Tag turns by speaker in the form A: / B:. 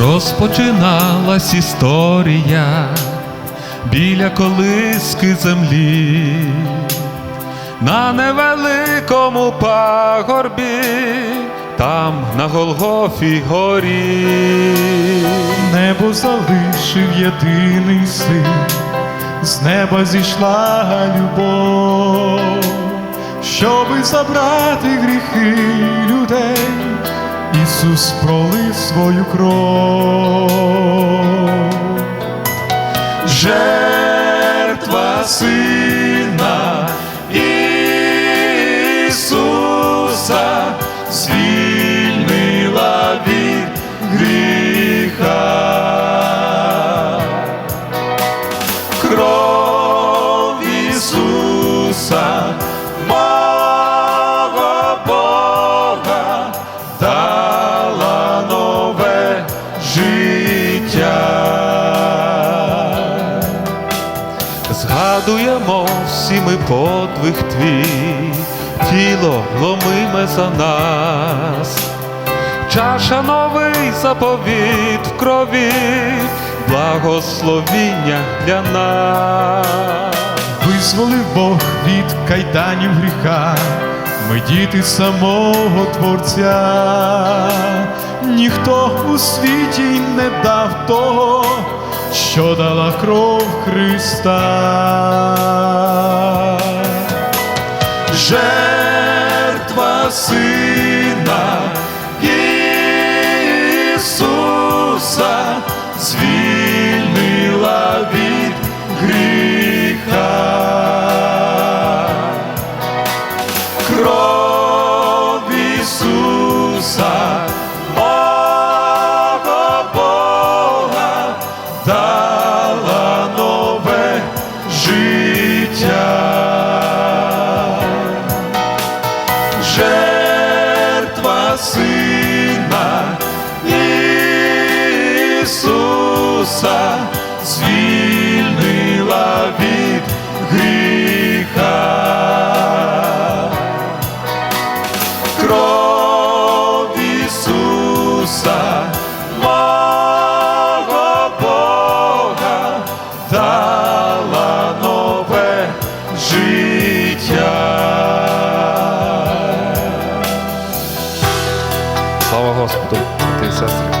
A: Розпочиналась історія біля колиски землі, на невеликому пагорбі, там на Голгофі горі.
B: Небо залишив єдиний син, з неба зійшла любов, щоби забрати гріхи людей, Ісус пролив свою кров. Жертва сина Ісуса звільнила від гріха. Кров Ісуса,
A: Згадуємо всі ми подвиг твій, тіло ломиме за нас, чаша новий заповіт в крові, благословіння для нас.
B: Визволив Бог від кайданів гріха, ми діти самого Творця, ніхто у світі не дав того, що дала кров Христа. Жертва Сина Ісуса звільнила від гріха. Кров Ісуса, Сина Ісуса звільнила від гріха. Bauhaus-Produkten, das heißt,